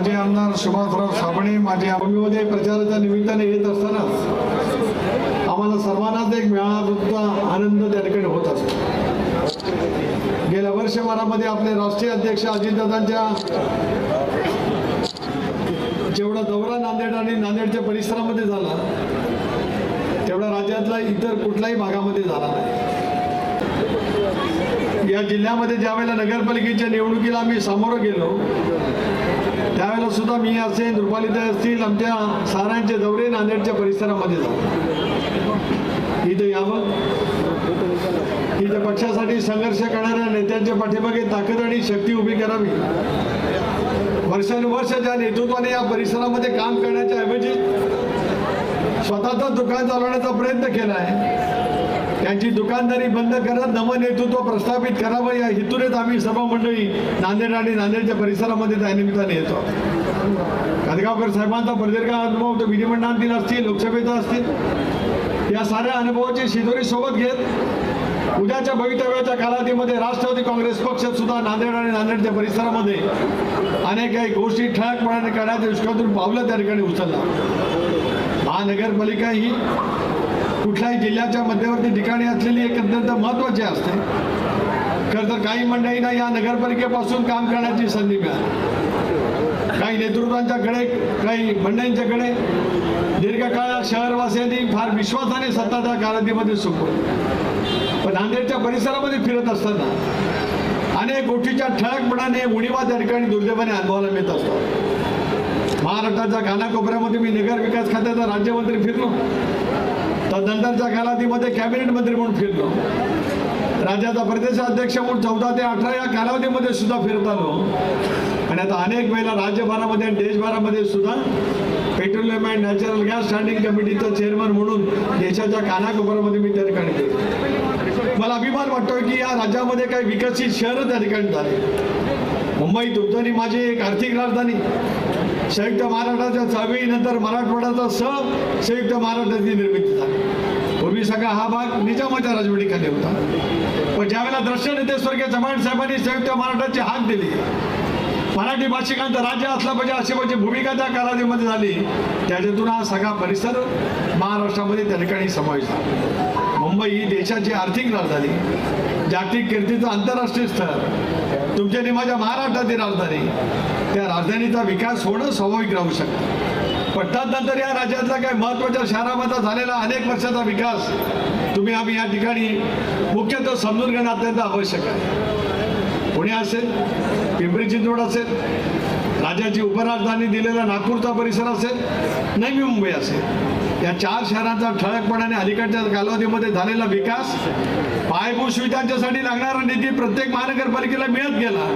माजी आमदार सुभाषराव साबणे माजी आर्मीमध्ये प्रचाराच्या निमित्ताने येत असतानाच आम्हाला सर्वांनाच एक मेळावा आनंद त्या ठिकाणी होत असतो. गेल्या वर्षभरामध्ये आपले राष्ट्रीय अध्यक्ष अजितदादांच्या जेवढा दौरा नांदेड आणि नांदेडच्या परिसरामध्ये झाला तेवढा राज्यातला इतर कुठल्याही भागामध्ये झाला नाही. या जिल्ह्यामध्ये ज्यावेळेला नगरपालिकेच्या निवडणुकीला आम्ही सामोरं गेलो त्यावेळेला सुद्धा मी असेल रुपालीताई असतील आमच्या सारांचे दौरे नांदेडच्या परिसरामध्ये जाऊ. इथं यावं. इथं पक्षासाठी संघर्ष करणाऱ्या नेत्यांच्या पाठीमागे ताकद आणि शक्ती उभी करावी. वर्षानुवर्ष ज्या नेतृत्वाने या परिसरामध्ये काम करण्याच्या ऐवजी स्वतःचा दुकान चालवण्याचा प्रयत्न केला आहे त्यांची दुकानदारी बंद करत नवं नेतृत्व प्रस्थापित करावं या हेतूनेच आम्ही सभा मंडळी नांदेड आणि नांदेडच्या परिसरामध्ये त्या निमित्ताने येतो. कदगावकर साहेबांचा प्रदीर्घ अनुभव तो विधिमंडळातील असतील लोकसभेचा असतील या साऱ्या अनुभवाची शिदोरी सोबत घेत उद्याच्या भवितव्याच्या कालावधीमध्ये राष्ट्रवादी काँग्रेस पक्ष सुद्धा नांदेड आणि नांदेडच्या परिसरामध्ये अनेक काही गोष्टी ठळकपणाने करण्याच्या दृष्टीतून पावलं त्या ठिकाणी उचलला. महानगरपालिका ही कुठल्याही जिल्ह्याच्या मध्यवर्ती ठिकाणी असलेली एक अत्यंत महत्त्वाची असते. खरं तर काही मंडळींना या नगरपालिकेपासून काम करण्याची संधी मिळाली. काही नेतृत्वांच्याकडे काही मंडळींच्याकडे दीर्घकाळ शहरवासियांनी फार विश्वासाने सत्ताच्या कालावधीमध्ये सोपवली. पण नांदेडच्या परिसरामध्ये फिरत असताना अनेक गोष्टीच्या ठळकपणाने उणीवा त्या ठिकाणी दुर्दैवाने अनुभवाला मिळत असतो महाराष्ट्राच्या कानाकोपऱ्यामध्ये मी नगर विकास खात्याचा राज्यमंत्री फिरलो. नंतरच्या कालावधीमध्ये कॅबिनेट मंत्री म्हणून फिरलो. राज्याचा प्रदेशाध्यक्ष म्हणून चौदा ते अठरा या कालावधीमध्ये सुद्धा फिरत आलो आणि आता अनेक वेळेला राज्यभरामध्ये आणि देशभरामध्ये सुद्धा petroleum and natural gas standing कमिटीचं chairman म्हणून देशाच्या कानाकोपऱ्यामध्ये मी त्या ठिकाणी गेलो मला अभिमान वाटतोय की या राज्यामध्ये काही विकसित शहरं त्या ठिकाणी झाली. मुंबई तुमचं माझी एक आर्थिक राजधानी. संयुक्त महाराष्ट्राच्या चळवळीनंतर मराठवाड्याचा सह संयुक्त महाराष्ट्राची निर्मिती झाली. पूर्वी सगळा हा भाग निजामाच्या राजवटीखाली होता. पण ज्यावेळेला द्रश्य नेते स्वर्गीय चव्हाण साहेबांनी संयुक्त महाराष्ट्राची हाक दिली मराठी भाषिकांचं राज्य असलं पाहिजे अशी माझी भूमिका त्या कालावधीमध्ये झाली. त्याच्यातून हा सगळा परिसर महाराष्ट्रामध्ये त्या ठिकाणी समावेश झाला. मुंबई ही देशाची आर्थिक राजधानी जागतिक कीर्तीचं आंतरराष्ट्रीय स्थळ. तुमच्या निमाच्या माझ्या राजधानी. त्या राजधानीचा विकास होणं स्वाभाविक राहू शकतं. पण या राज्यातला काही महत्त्वाच्या शहरामध्ये झालेला अनेक वर्षाचा विकास तुम्ही आम्ही या ठिकाणी मुख्यतः समजून घेणं अत्यंत आवश्यक आहे. पुणे असेल? पिंपरी चिंचवड असेल? राज्याची उपराजधानी दिलेला नागपूरचा परिसर असेल? नवी मुंबई असेल. या चार शहरांचा ठळकपणाने अलीकडच्या कालावधीमध्ये झालेला विकास पायाभूत सुविधांच्यासाठी लागणारा निधी प्रत्येक महानगरपालिकेला मिळत गेला.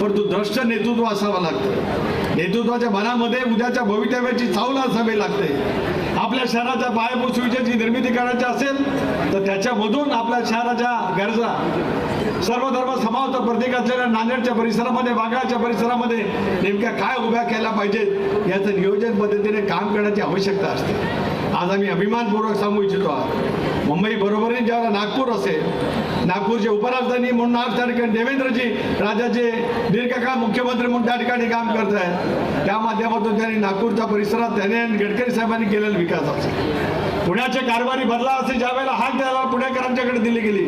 परंतु द्रष्ट नेतृत्व असावं लागतं. नेतृत्वाच्या मनामध्ये उद्याच्या भवितव्याची चावल असावी लागते. आपल्या शहराच्या पायाभूत सुविधेची निर्मिती करायची असेल तर त्याच्यामधून आपल्या शहराच्या गरजा सर्व धर्म समावत प्रतीक असलेल्या नांदेडच्या परिसरामध्ये वाघाच्या परिसरामध्ये नेमक्या काय उभ्या केल्या पाहिजेत याचं नियोजन पद्धतीने काम करण्याची आवश्यकता असते. आज आम्ही अभिमानपूर्वक सांगू इच्छितो आहोत मुंबई बरोबरीने ज्यावेळेला नागपूर असेल नागपूरचे उपराजधानी म्हणून आज त्या ठिकाणी देवेंद्रजी राज्याचे दीर्घकाळ मुख्यमंत्री म्हणून त्या ठिकाणी काम करत आहेत. त्या माध्यमातून त्यांनी नागपूरच्या परिसरात त्याने आणि गडकरी साहेबांनी केलेला विकास असेल पुण्याचे कारभारी बदला असे ज्या वेळेला हाक द्यायला पुणेकरांच्याकडे दिली गेली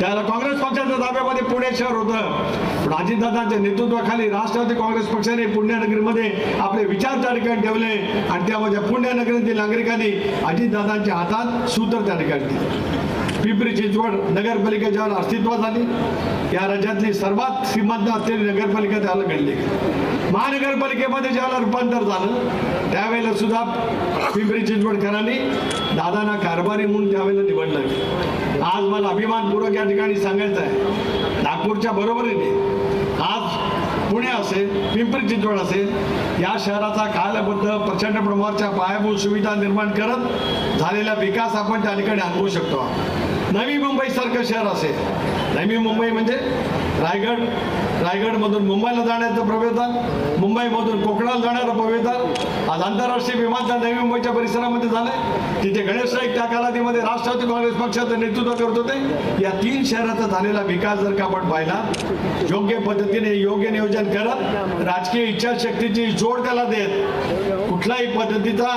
त्याला काँग्रेस पक्षाच्या ताब्यामध्ये पुणे शहर होतं. पण अजितदादांच्या नेतृत्वाखाली राष्ट्रवादी काँग्रेस पक्षाने पुण्यनगरीमध्ये आपले विचार त्या ठिकाणी ठेवले आणि त्यामध्ये पुण्यनगरीतील नागरिकांनी अजितदादांच्या हातात सूत्र त्या ठिकाणी दिले. पिंपरी चिंचवड नगरपालिका ज्यावेळेला अस्तित्वात आली. या राज्यातली सर्वात श्रीमंत असलेली नगरपालिका त्याला घडली. महानगरपालिकेमध्ये ज्यावेळेला रूपांतर झालं त्यावेळेला सुद्धा पिंपरी चिंचवडकरांनी दादांना कारभारी म्हणून त्यावेळेला निवडलं. आज मला अभिमानपूर्वक या ठिकाणी सांगायचं आहे नागपूरच्या बरोबरीने आज पुणे असेल पिंपरी चिंचवड असेल या शहराचा कालबद्ध प्रचंड प्रमाणाच्या पायाभूत सुविधा निर्माण करत झालेला विकास आपण त्या ठिकाणी अनुभवू शकतो. नवी मुंबई सारखं शहर असेल. नवी मुंबई म्हणजे रायगड रायगडमधून मुंबईला जाण्याचं प्रवेशद्वार मुंबईमधून कोकणाला जाणारं प्रवेशद्वार आज आंतरराष्ट्रीय विमानतळ नवी मुंबईच्या परिसरामध्ये झालं तिथे गणेश नाईक त्या कालावधीमध्ये राष्ट्रवादी काँग्रेस पक्षाचं नेतृत्व करत होते. या तीन शहराचा झालेला विकास जर का आपण पाहिला योग्य पद्धतीने योग्य नियोजन करत राजकीय इच्छाशक्तीची जोड त्याला देत कुठल्याही पद्धतीचा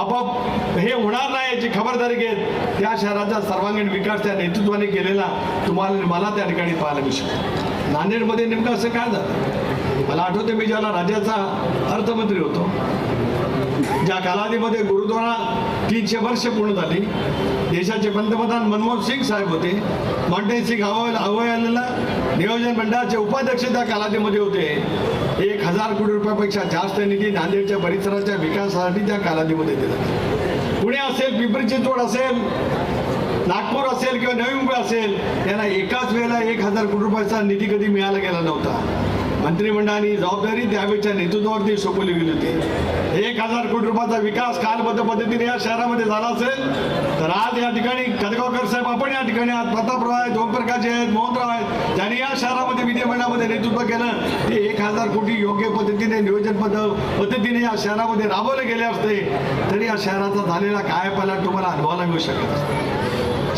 आपाप हे होणार नाही याची खबरदारी घेत त्या शहराचा सर्वांगीण विकास त्या नेतृत्वाने केलेला तुम्हाला मला त्या ठिकाणी पाहायला मिळू शकतो. नांदेडमध्ये नेमकं असं काय झालं? मला आठवते मी ज्याला राज्याचा अर्थमंत्री होतो. ज्या कालावधीमध्ये गुरुद्वारा तीनशे वर्ष पूर्ण झाली. देशाचे पंतप्रधान मनमोहन सिंग साहेब होते. मॉन्टेन सिंग हवं नियोजन मंडळाचे उपाध्यक्ष त्या कालावधीमध्ये होते. एक हजार कोटी रुपयापेक्षा जास्त निधी नांदेडच्या परिसराच्या विकासासाठी त्या कालावधीमध्ये दिला. पुणे असेल पिंपरी चिंचवड असेल नागपूर असेल किंवा नवी मुंबई असेल त्यांना एकाच वेळेला एक हजार कोटी रुपयाचा निधी कधी मिळाला गेला नव्हता. मंत्रिमंडळाने जबाबदारी त्यावेळच्या नेतृत्वावरती सोपवली गेली होती. एक हजार कोटी रुपयाचा विकास कालबद्ध पद्धतीने या शहरामध्ये झाला असेल तर आज या ठिकाणी कदगावकर साहेब आपण या ठिकाणी आज प्रतापराव आहेत ओमप्रकाश आहेत मोहनराव आहेत ज्यांनी या शहरामध्ये विधिमंडळामध्ये नेतृत्व केलं ते एक हजार कोटी योग्य पद्धतीने नियोजन पद्ध पद्धतीने या शहरामध्ये राबवले गेले असते तरी या शहराचा झालेला काय पाला तुम्हाला अनुभवायला मिळू शकत असतो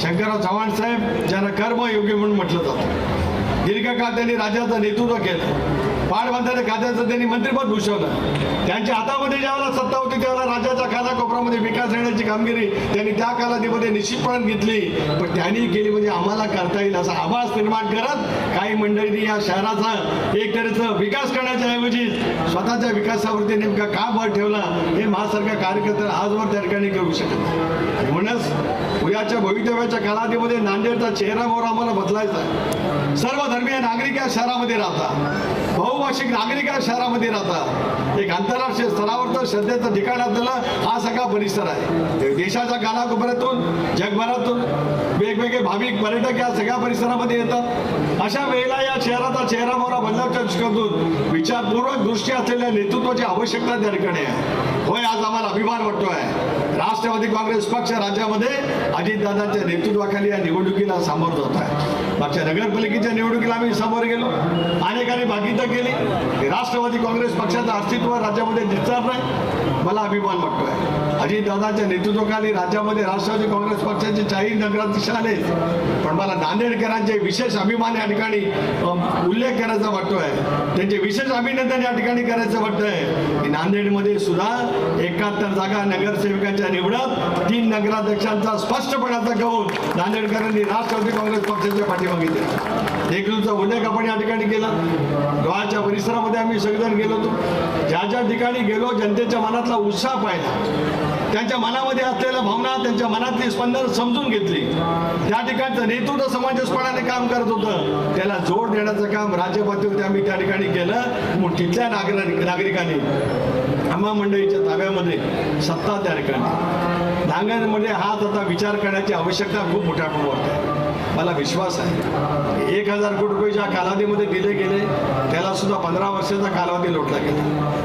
शंकरराव चव्हाण साहेब ज्यांना कर्मयोगी म्हणून म्हटलं जातं. दीर्घकाळ त्यांनी राज्याचं नेतृत्व केलं. पाटबंधारे खात्याचं त्यांनी मंत्रिपद भूषवलं. त्यांच्या हातामध्ये ज्यावेळेला सत्ता होती त्यावेळेला राज्याच्या कानाकोपऱ्यामध्ये विकास येण्याची कामगिरी त्यांनी त्या कालावधीमध्ये निश्चितपणे घेतली. पण त्यांनी केली म्हणजे आम्हाला करता येईल असा आभास निर्माण करत काही मंडळींनी या शहराचा एक तऱ्हेचं विकास करण्याच्या ऐवजी स्वतःच्या विकासावरती नेमका का भर ठेवला हे महासारख्या कार्यकर्त्याला आजवर त्या ठिकाणी करू शकत म्हणूनच उद्याच्या भवितव्याच्या कालावधीमध्ये नांदेडचा चेहरा मोहरा आम्हाला बदलायचा आहे. सर्व धर्मीय नागरिक या शहरामध्ये राहतात. बहुभाषिक नागरिक या शहरामध्ये राहतात. एक आंतरराष्ट्रीय स्तरावरचं श्रद्धेचं ठिकाण असलेला हा सगळा परिसर आहे. देशाच्या कानाकोपऱ्यातून जगभरातून वेगवेगळे भाविक पर्यटक या सगळ्या परिसरामध्ये येतात. अशा वेळेला या शहराचा चेहरा मोहरा बदलावच्या दृष्टीतून विचारपूर्वक दृष्टी असलेल्या नेतृत्वाची आवश्यकता त्या ठिकाणी आहे. होय आज आम्हाला अभिमान वाटतोय. राष्ट्रवादी काँग्रेस पक्ष राज्यामध्ये अजितदादांच्या नेतृत्वाखाली या निवडणुकीला सामोरं जात आहे. मागच्या नगरपालिकेच्या निवडणुकीला आम्ही समोर गेलो. अनेकांनी भागीदार केली. राष्ट्रवादी काँग्रेस पक्षाचं अस्तित्व राज्यामध्ये दिसणार नाही. मला अभिमान वाटतोय. अजितदादाच्या नेतृत्वाखाली राज्यामध्ये राष्ट्रवादी काँग्रेस पक्षाचे चारही नगराध्यक्ष आले पण मला नांदेडकरांचे विशेष अभिमान या ठिकाणी उल्लेख करायचा वाटतोय. त्यांचे विशेष अभिनंदन या ठिकाणी करायचं वाटतंय. की नांदेडमध्ये सुद्धा एकाहत्तर जागा नगरसेवकांच्या निवडत तीन नगराध्यक्षांचा स्पष्टपणाचा कौल नांदेडकरांनी राष्ट्रवादी काँग्रेस पक्षाच्या पाठीमागे दिला. देखीलचा उल्लेख आपण या ठिकाणी केला गावाच्या परिसरामध्ये आम्ही सगळेजण गेलो होतो. ज्या ज्या ठिकाणी गेलो जनतेच्या मनातला उत्साह पाहिला. त्यांच्या मनामध्ये असलेल्या भावना त्यांच्या मनातली स्पंदन समजून घेतली. त्या ठिकाणचं नेतृत्व समाजस्पणाने काम करत होतं. त्याला जोड देण्याचं काम राज्यपातळीवरती आम्ही त्या ठिकाणी केलं. मग तिथल्या नागरिक नागरिकांनी आम्हा मंडळीच्या ताब्यामध्ये सत्ता त्या ठिकाणी नांगरमध्ये हाच आता विचार करण्याची आवश्यकता खूप मोठ्या प्रमाणात आहे. मला विश्वास आहे. एक हजार कोटी रुपये ज्या कालावधीमध्ये दिले गेले त्याला सुद्धा पंधरा वर्षाचा कालावधी लोटला गेला.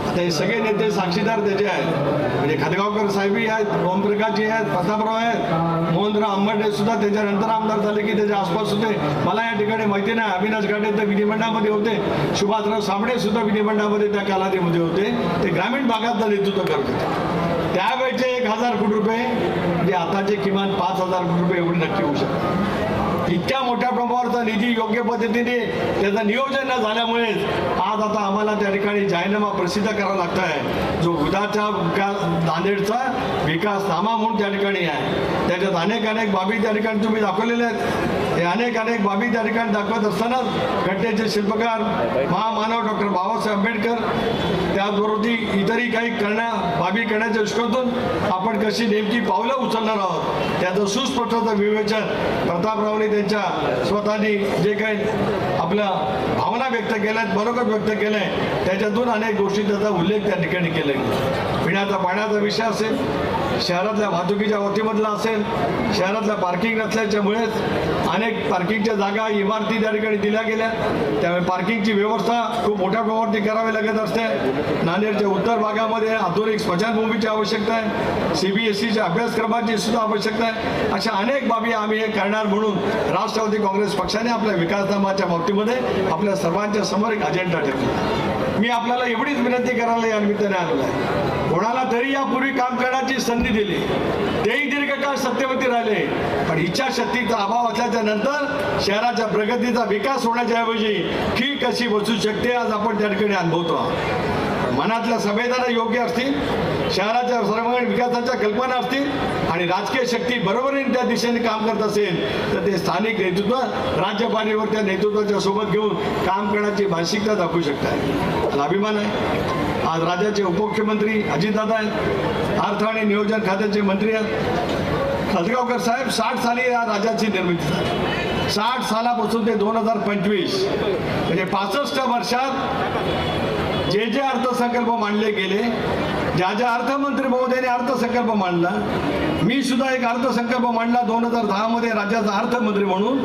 आता हे सगळे नेते साक्षीदार त्याचे आहेत. म्हणजे खदगावकर साहेबी आहेत ओमप्रकाशजी आहेत प्रतापराव आहेत मोहनराव आंबडे सुद्धा त्याच्यानंतर आमदार झाले की त्याच्या आसपास होते. मला या ठिकाणी माहिती नाही. अविनाश घाटे तर विधिमंडळामध्ये होते. सुभाषराव साबळे सुद्धा विधिमंडळामध्ये त्या कालावधीमध्ये होते. ते ग्रामीण भागातलं नेतृत्व करत होते. त्यावेळेचे एक हजार कोटी रुपये म्हणजे आताचे किमान पाच हजार कोटी रुपये एवढे नक्की होऊ शकतात. इतक्या मोठ्या प्रमाणावरचा निधी योग्य पद्धतीने त्याचं नियोजन न झाल्यामुळेच आज आता आम्हाला त्या ठिकाणी जाहीरनामा प्रसिद्ध करावा लागत आहे जो उदाच्या विकास नांदेडचा विकास नामा म्हणून त्या ठिकाणी आहे. त्याच्यात अनेक अनेक बाबी त्या ठिकाणी तुम्ही दाखवलेल्या आहेत. हे अनेक अनेक बाबी त्या ठिकाणी दाखवत असतानाच घटनेचे शिल्पकार महामानव डॉक्टर बाबासाहेब आंबेडकर त्याचबरोबर इतरही काही करण्या बाबी करण्याच्या दृष्टीतून आपण कशी नेमकी पावलं उचलणार आहोत त्याचं सुस्पष्टता विवेचन प्रतापरावने त्यांच्या स्वतःनी जे काही आपल्या भावना व्यक्त केल्या आहेत बरोबर व्यक्त केलंय त्याच्यातून अनेक गोष्टी त्याचा उल्लेख त्या ठिकाणी केलाय. पिण्याचा पाण्याचा विषय असेल शहरातल्या वाहतुकीच्या बाबतीमधला असेल शहरातल्या पार्किंग नसल्याच्यामुळेच अनेक पार्किंगच्या जागा इमारती त्या ठिकाणी दिल्या गेल्या. त्यामुळे पार्किंगची व्यवस्था खूप मोठ्या प्रमाणावरती करावी लागत असते. नांदेडच्या उत्तर भागामध्ये आधुनिक स्मशानभूमीची आवश्यकता आहे. सी बी एस सीच्या अभ्यासक्रमाची सुद्धा आवश्यकता आहे. अशा अनेक बाबी आम्ही हे करणार म्हणून राष्ट्रवादी काँग्रेस पक्षाने आपल्या विकासधामाच्या बाबतीमध्ये आपल्या सर्वांच्या समोर एक अजेंडा ठेवला. मी आपल्याला एवढीच विनंती करायला या निमित्ताने आलेला आहे. कोणाला तरी यापूर्वी काम करण्याची संधी दिली. तेही दीर्घकाळ सत्यवती राहिले. पण इच्छाशक्तीचा अभाव असल्याच्या नंतर शहराच्या प्रगतीचा विकास होण्याच्या ऐवजी की कशी बसू शकते आज आपण त्या ठिकाणी अनुभवतो मनातल्या संवेदना योग्य असतील? शहराच्या सर्वांगीण विकासाच्या कल्पना असतील आणि राजकीय शक्ती बरोबरीने त्या दिशेने काम करत असेल तर ते स्थानिक नेतृत्व राज्यपातळीवर त्या नेतृत्वाच्या सोबत घेऊन काम करण्याची मानसिकता दाखवू शकतात. मला अभिमान आहे. आज राज्याचे उपमुख्यमंत्री अजितदादा आहेत. अर्थ आणि नियोजन खात्याचे मंत्री आहेत. हसगावकर साहेब साठ साली या राज्याची निर्मिती झाली. साठ सालापासून ते दोन हजार पंचवीस. म्हणजे पासष्ट वर्षात जे जे अर्थसंकल्प मांडले गेले ज्या ज्या अर्थमंत्री महोदयाने अर्थसंकल्प मांडला मी सुद्धा एक अर्थसंकल्प मांडला दोन हजार दहामध्ये राज्याचा अर्थमंत्री म्हणून.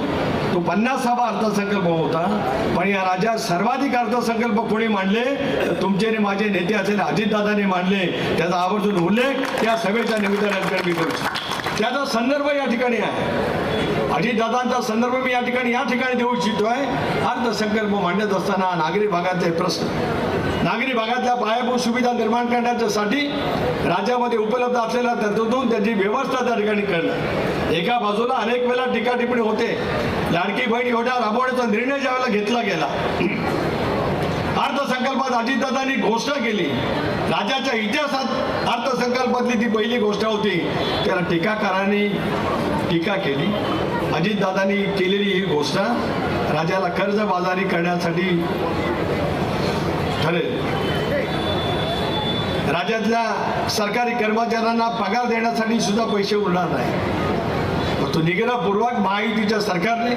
तो पन्नास सभा अर्थसंकल्प होता. पण या राज्यात सर्वाधिक अर्थसंकल्प कोणी मांडले? तर तुमचे आणि माझे नेते असलेले अजितदादाने मांडले. त्याचा आवर्जून उल्लेख या सभेच्या निमित्ताने मी करू त्याचा संदर्भ या ठिकाणी आहे. अजितदादांचा संदर्भ मी या ठिकाणी या ठिकाणी देऊ इच्छितो आहे अर्थसंकल्प मांडत असताना नागरी भागाचे प्रश्न. नागरी भागातल्या पायाभूत सुविधा निर्माण करण्यासाठी राज्यामध्ये उपलब्ध असलेल्या तरतुदून त्याची व्यवस्था त्या ठिकाणी करणं. एका बाजूला अनेक वेळा टीका टिप्पणी होते. लाडकी बहीण योजना राबवण्याचा निर्णय ज्यावेळेला घेतला गेला अर्थसंकल्पात अजितदादांनी घोषणा केली. राज्याच्या इतिहासात अर्थसंकल्पातली ती पहिली घोषणा होती. त्याला टीकाकारांनी टीका केली. अजितदादांनी केलेली ही घोषणा राज्याला कर्जबाजारी करण्यासाठी ठरेल. राज्यातल्या सरकारी कर्मचाऱ्यांना पगार देण्यासाठी सुद्धा पैसे उरणार नाही. तो निग्रहपूर्वक महायुतीच्या सरकारने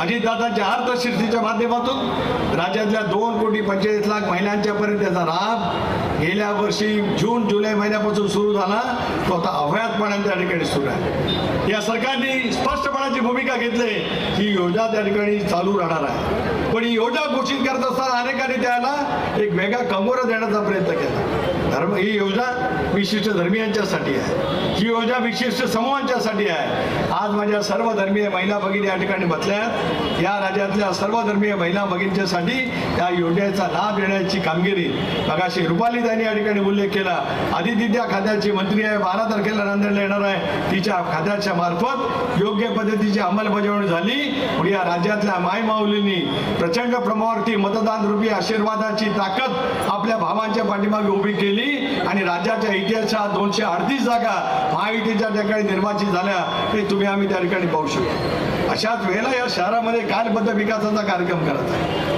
अजितदादांच्या अर्थशिस्तीच्या माध्यमातून राज्यातल्या दोन कोटी पंचेचाळीस लाख महिलांच्या पर्यंत त्याचा लाभ गेल्या वर्षी जून जुलै महिन्यापासून सुरू झाला. तो आता अवयातपणाने त्या ठिकाणी सुरू आहे. या सरकारने स्पष्टपणाची भूमिका घेतली. ही योजना त्या ठिकाणी चालू राहणार आहे. पण ही योजना घोषित करत असताना अनेकांनी त्याला एक वेगळा कंगोरा देण्याचा प्रयत्न केला. धर्म ही योजना विशिष्ट धर्मियांच्यासाठी आहे. ही योजना विशिष्ट समूहांच्यासाठी आहे. आज माझ्या सर्व धर्मीय महिला भगिनी या ठिकाणी बसल्या आहेत. या राज्यातल्या सर्व धर्मीय महिला भगिनींच्यासाठी या योजनेचा लाभ देण्याची कामगिरी मगाशी रुपाली त्यांनी या ठिकाणी उल्लेख केला. आदिती त्या खात्याची मंत्री आहे. बारा तारखेला नांदेडला येणार आहे. तिच्या खात्याच्या मार्फत योग्य पद्धतीची अंमलबजावणी झाली. म्हणून या राज्यातल्या मायमाऊलींनी प्रचंड प्रमाणावरती मतदान रूपी आशीर्वादाची ताकद आपल्या भावांच्या पाठीमागे उभी केली. आणि राज्याच्या इतिहासात दोनशे अडतीस जागा महायुतीच्या ठिकाणी निर्वाचित झाल्या हे तुम्ही आम्ही त्या ठिकाणी पाहू शकतो. अशाच वेळेला या शहरामध्ये कालबद्ध विकासाचा कार्यक्रम करत आहे.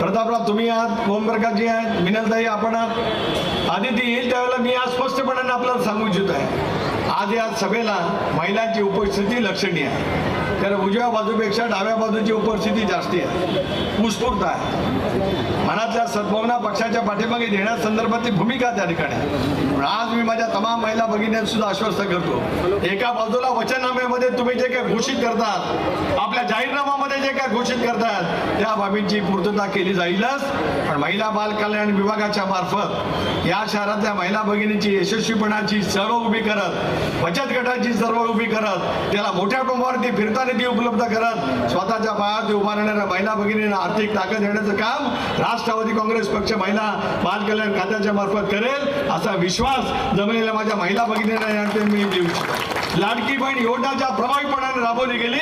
प्रतापराव तुम्ही आहात ओमप्रकाशजी आहेत मिनलताई आपण आहात. आदिती येईल त्यावेळेला मी आज स्पष्टपणाने आपल्याला सांगू इच्छित आहे. आज या सभेला महिलांची उपस्थिती लक्षणीय आहे. तर उजव्या बाजूपेक्षा डाव्या बाजूची उपस्थिती जास्ती आहे. उत्स्फूर्त आहे. मनातल्या सद्भावना पक्षाच्या पाठीमागे देण्यासंदर्भातली भूमिका त्या ठिकाणी पण आज मी माझ्या तमाम महिला भगिनींना सुद्धा आश्वस्त करतो. एका बाजूला वचननाम्यामध्ये तुम्ही जे काही घोषित करतात आपल्या जाहीरनाम्यामध्ये जे काही घोषित करतात त्या बाबींची पूर्तता केली जाईलच. पण महिला बाल कल्याण विभागाच्या मार्फत या शहरातल्या महिला भगिनींची यशस्वीपणाची चळवळ उभी करत बचत गटाची सर्व उभी करत त्याला मोठ्या प्रमाणावरती फिरता निधी उपलब्ध करत स्वतःच्या पायात उभारणाऱ्या महिला भगिनींना आर्थिक ताकद देण्याचं काम राष्ट्रवादी काँग्रेस पक्ष महिला बाल कल्याण खात्याच्या मार्फत करेल असा विश्वास जमलेल्या माझ्या महिला भगिनींना या मी देऊ इच्छितो. लाडकी बहीण योजना ज्या प्रभावीपणाने राबवली गेली.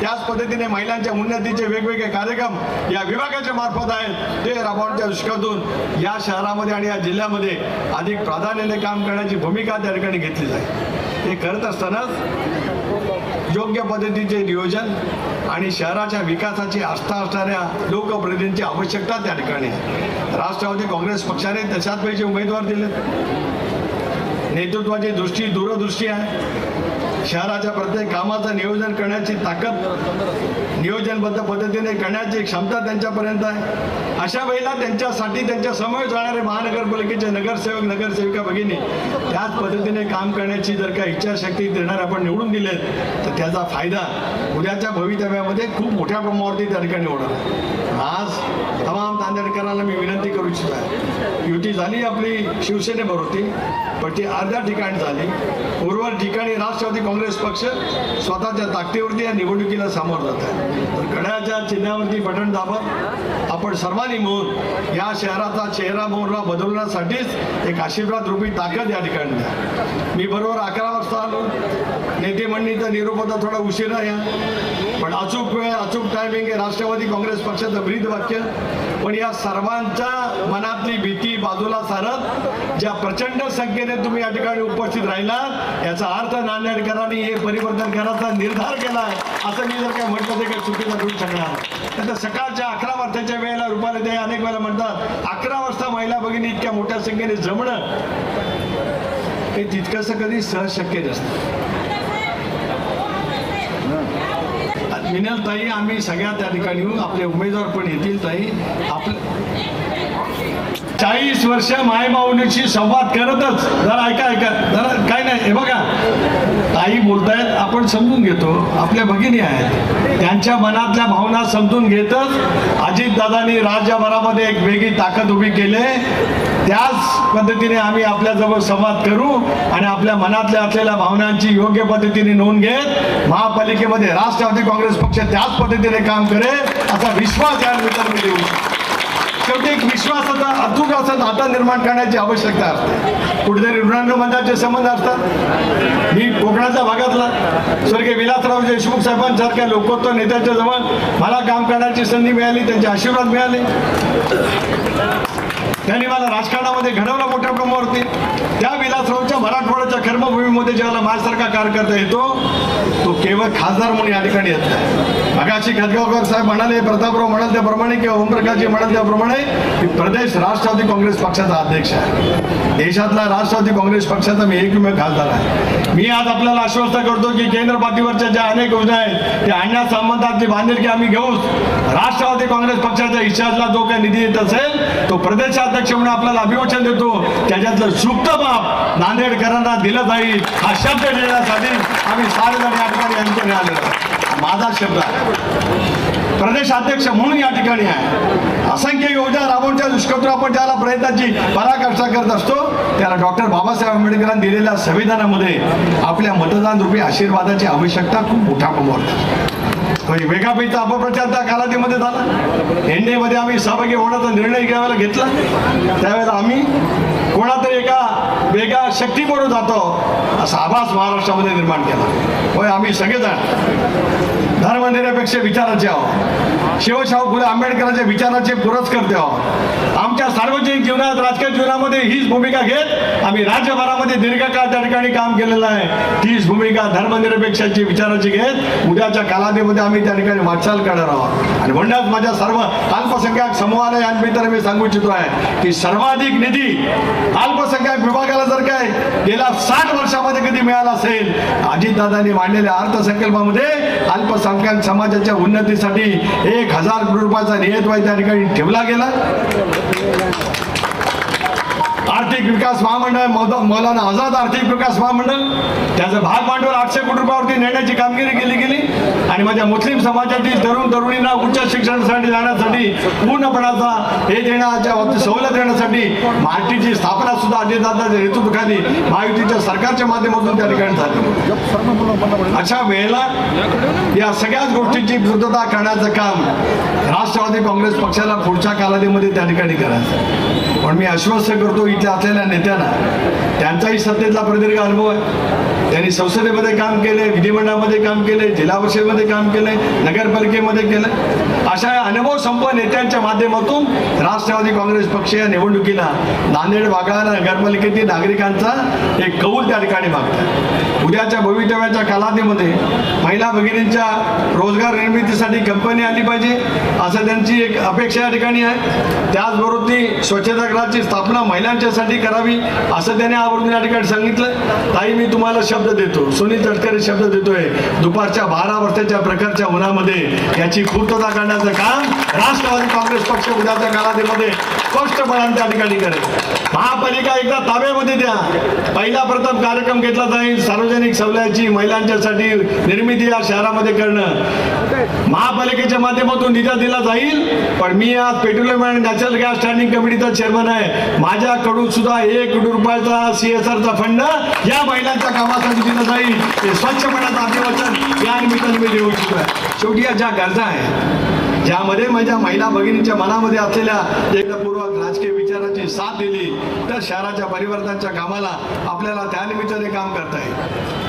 त्याच पद्धतीने महिलांच्या उन्नतीचे वेगवेगळे कार्यक्रम या विभागाच्या मार्फत आहेत. ते राबवण्याच्या दृष्टीतून या शहरामध्ये आणि या जिल्ह्यामध्ये अधिक प्राधान्याने काम करण्याची भूमिका त्या ठिकाणी घेतली जाईल. हे करत असतानाच योग्य पद्धतीचे नियोजन आणि शहराच्या विकासाची आस्था असणाऱ्या लोकप्रतिनिधींची आवश्यकता त्या ठिकाणी राष्ट्रवादी काँग्रेस पक्षाने तशाच पैसे उमेदवार दिले नेतृत्वाची दृष्टी दूरदृष्टी आहे. शहराच्या प्रत्येक कामाचं नियोजन करण्याची ताकद नियोजनबद्ध पद्धतीने करण्याची क्षमता त्यांच्यापर्यंत आहे. अशा वेळेला त्यांच्यासाठी त्यांच्यासमोर जाणारे महानगरपालिकेचे नगरसेवक नगरसेविका भगिनी त्याच पद्धतीने काम करण्याची जर का इच्छाशक्ती देणार आपण निवडून दिलेत तर त्याचा फायदा उद्याच्या भवितव्यामध्ये खूप मोठ्या प्रमाणावरती त्या ठिकाणी होणार आज तमाम नांदेडकरांना मी विनंती करू इच्छित आहे. युती झाली आपली शिवसेनेबरोबर होती पण ती अर्ध्या ठिकाणी झाली. उर्वरित ठिकाणी राष्ट्रवादी काँग्रेस पक्ष स्वतःच्या ताकदीवरती या निवडणुकीला सामोरं जात आहे. घड्याच्या चिन्हावरती बटन दाबत आपण सर्वांनी मिळून या शहराचा चेहरा मोहरा बदलण्यासाठीच एक आशीर्वाद रूपी ताकद या ठिकाणी द्या. मी बरोबर अकरा वाजता आलो. नेते मंडळीचा निरोप होता थोडा उशिरा या पण अचूक वेळ अचूक टायमिंग हे राष्ट्रवादी काँग्रेस पक्षाचं ब्रीद वाक्य. पण या सर्वांच्या मनातली भीती बाजूला सारत ज्या प्रचंड संख्येने तुम्ही या ठिकाणी उपस्थित राहिला याचा अर्थ नांदेडकरांनी हे परिवर्तन करायचा निर्धार केला असं मी जर काय म्हटलं ते काही चुकीचं शकणार सकाळच्या अकरा वाजताच्या वेळेला रुपाला ते अनेक वेळेला म्हणतात अकरा वाजता महिला भगिनी इतक्या मोठ्या संख्येने जमणं. हे तितकंसं कधी सहज शक्य नसतं. मिनल ताई आम्ही सगळ्या त्या ठिकाणी येऊ आपले उमेदवार पण येतील ताई. आपले चाळीस वर्ष मायमाऊलीशी संवाद करतच. जरा ऐका ऐका. जरा काय नाही हे बघा. ताई बोलतायत आपण समजून घेतो. आपल्या भगिनी आहेत. त्यांच्या मनातल्या भावना समजून घेतच अजितदादांनी राज्यभरामध्ये एक वेगळी ताकद उभी केली. त्याच पद्धतीने आम्ही आपल्याजवळ संवाद करू आणि आपल्या मनातल्या असलेल्या भावनांची योग्य पद्धतीने नोंद घेत महापालिकेमध्ये राष्ट्रवादी काँग्रेस पक्ष त्याच पद्धतीने काम करेल असा विश्वास या निमित्ताने देऊ शेवटी एक विश्वासाचा अचूक असा नाता निर्माण करण्याची आवश्यकता असते. कुठेतरी ऋणानुबंधाचे संबंध असतात. मी कोकणाच्या भागातला. स्वर्गीय विलासराव देशमुख साहेबांसारख्या लोकोत्तर नेत्याच्या जवळ मला काम करण्याची संधी मिळाली त्यांचे आशीर्वाद मिळाले. त्यांनी मला राजकारणामध्ये घडवलं मोठ्या प्रमाणावरती. त्या विलासरावच्या मराठवाडा कर्मभूमीमध्ये ज्याला माझ्यासारखा कार्यकर्ता येतो तो केवळ खासदार म्हणून या ठिकाणी येत नाही. मगाशी खतगावकर साहेब म्हणाले प्रतापराव म्हणाल त्याप्रमाणे किंवा ओमप्रकाशजी म्हणाल त्याप्रमाणे की प्रदेश राष्ट्रवादी काँग्रेस पक्षाचा अध्यक्ष आहे. देशातला राष्ट्रवादी काँग्रेस पक्षाचा मी एकमेव खासदार आहे. मी आज आपल्याला आश्वस्त करतो की केंद्र पातळीवरच्या ज्या अनेक योजना आहेत त्या आणण्यासंबंधातली बांधिलकी आम्ही घेऊच राष्ट्रवादी काँग्रेस पक्षाच्या हिशातला जो काही निधी येत असेल तो प्रदेशाध्यक्ष म्हणून आपल्याला अभिवचन देतो. त्याच्यातलं सुप्त बाब नांदेडकरांना दिलं जाईल हा शब्द देण्यासाठी आम्ही सारेजण या ठिकाणी यांच्याकडे मिळालेलं माझा शब्द आहे. प्रदेशाध्यक्ष म्हणून या ठिकाणी आहे. असंख्य योजना राबवण्याच्या दुष्कर्म आपण ज्याला प्रयत्नाची पराकाष्ठा करत असतो. त्याला डॉक्टर बाबासाहेब आंबेडकरांनी दिलेल्या संविधानामध्ये आपल्या मतदान रूपी आशीर्वादाची आवश्यकता खूप मोठ्या प्रमाणात वेगापैकीचा अपप्रचार त्या कालावधीमध्ये झाला. एनडीएमध्ये आम्ही सहभागी होण्याचा निर्णय घ्यायला घेतला. त्यावेळेला आम्ही कोणातरी एका वेगळ्या शक्तीबरोबर जातो. असा आभास महाराष्ट्रामध्ये निर्माण केला. होय आम्ही सगळेजण धर्मनिरपेक्ष विचाराचे आहोत. शिवशाहू फुले आंबेडकरांच्या विचाराचे पुरस्कर्ते आहोत. आमच्या सार्वजनिक जीवनात राजकीय जीवनामध्ये हीच भूमिका घेत आम्ही राज्यभरामध्ये दीर्घकाळ त्या ठिकाणी काम केलेलं आहे. तीच भूमिका धर्मनिरपेक्षाची विचाराची घेत उद्याच्या कालावधीमध्ये आम्ही त्या ठिकाणी वाटचाल करणार आहोत. आणि म्हणूनच माझ्या सर्व अल्पसंख्याक समूहाला या निमित्ताने मी सांगू इच्छितो आहे की सर्वाधिक निधी अल्पसंख्याक विभागाला जर काय गेल्या साठ वर्षामध्ये कधी मिळाला असेल? अजितदादांनी मांडलेल्या अर्थसंकल्पामध्ये अल्पसंख्याक समाजाच्या उन्नतीसाठी एक हजार कोटी रुपयाचा नियतवाई त्या ठिकाणी ठेवला गेला. आर्थिक विकास महामंडळ मौलाना आझाद आर्थिक विकास महामंडळ त्याचं भाग भांडवल आठशे कोटी रुपयावरती नेण्याची कामगिरी केली गेली आणि माझ्या मुस्लिम समाजातील तरुण तरुणींना उच्च शिक्षणासाठी जाण्यासाठी पूर्णपणाचा हे देण्याच्या सवलत देण्यासाठी महायुतीची स्थापना सुद्धा अजितदादाच्या नेतृत्वाखाली महायुतीच्या सरकारच्या माध्यमातून त्या ठिकाणी झाली. अशा वेळेला या सगळ्याच गोष्टींची पूर्तता करण्याचं काम राष्ट्रवादी काँग्रेस पक्षाला पुढच्या कालावधीमध्ये त्या ठिकाणी करायचं पण मी आश्वस्त करतो इथल्या असलेल्या नेत्यांना. त्यांचाही सत्तेतला प्रदीर्घ अनुभव आहे. त्यांनी संसदेमध्ये काम केले विधिमंडळामध्ये काम केले जिल्हा परिषदेमध्ये काम केले नगरपालिकेमध्ये केलं. अशा अनुभव संपन्न नेत्यांच्या माध्यमातून राष्ट्रवादी काँग्रेस पक्ष या निवडणुकीला नांदेड भागाला नगरपालिकेतील नागरिकांचा एक कौल त्या ठिकाणी मागतात. उद्याच्या भवितव्याच्या कालावधीमध्ये महिला भगिनींच्या रोजगार निर्मितीसाठी कंपनी आली पाहिजे असं त्यांची एक अपेक्षा या ठिकाणी आहे. त्याचबरोबर ती स्वच्छतागृहाची स्थापना महिलांच्यासाठी करावी असं त्याने आवर्जून या ठिकाणी सांगितलं. ताई मी तुम्हाला शब्द देतो. सुनील तटकरे शब्द देतोय. दुपारच्या बारा वाजताच्या प्रकारच्या उन्हामध्ये याची पूर्तता करण्याचं काम राष्ट्रवादी काँग्रेस पक्ष उद्याच्या कालावधीमध्ये स्पष्टपणाने त्या ठिकाणी करेल. महापालिका एकदा ताब्यामध्ये द्या. पहिला प्रथम कार्यक्रम घेतला जाईल सार्वजनिक सवलतीची महिलांच्यासाठी निर्मिती या शहरामध्ये करणं. महापालिकेच्या माध्यमातून निधी दिला जाईल. पण मी आज petroleum and natural gas standing कमिटीचा chairman आहे. माझ्याकडून सुद्धा एक कोटी रुपयाचा सीएसआरचा फंड या महिलांच्या कामासाठी दिला जाईल. हे स्वच्छपणाचं अभिवचन या निमित्ताने मी देऊ इच्छितो शेवटी या ज्या गरजा आहेत ज्यामध्ये माझ्या महिला भगिनीच्या मनामध्ये असलेल्या एकदापूर्वक राजकीय विचाराची साथ दिली तर शहराच्या परिवर्तनाच्या कामाला आपल्याला त्यानिमित्ताने काम करता येईल.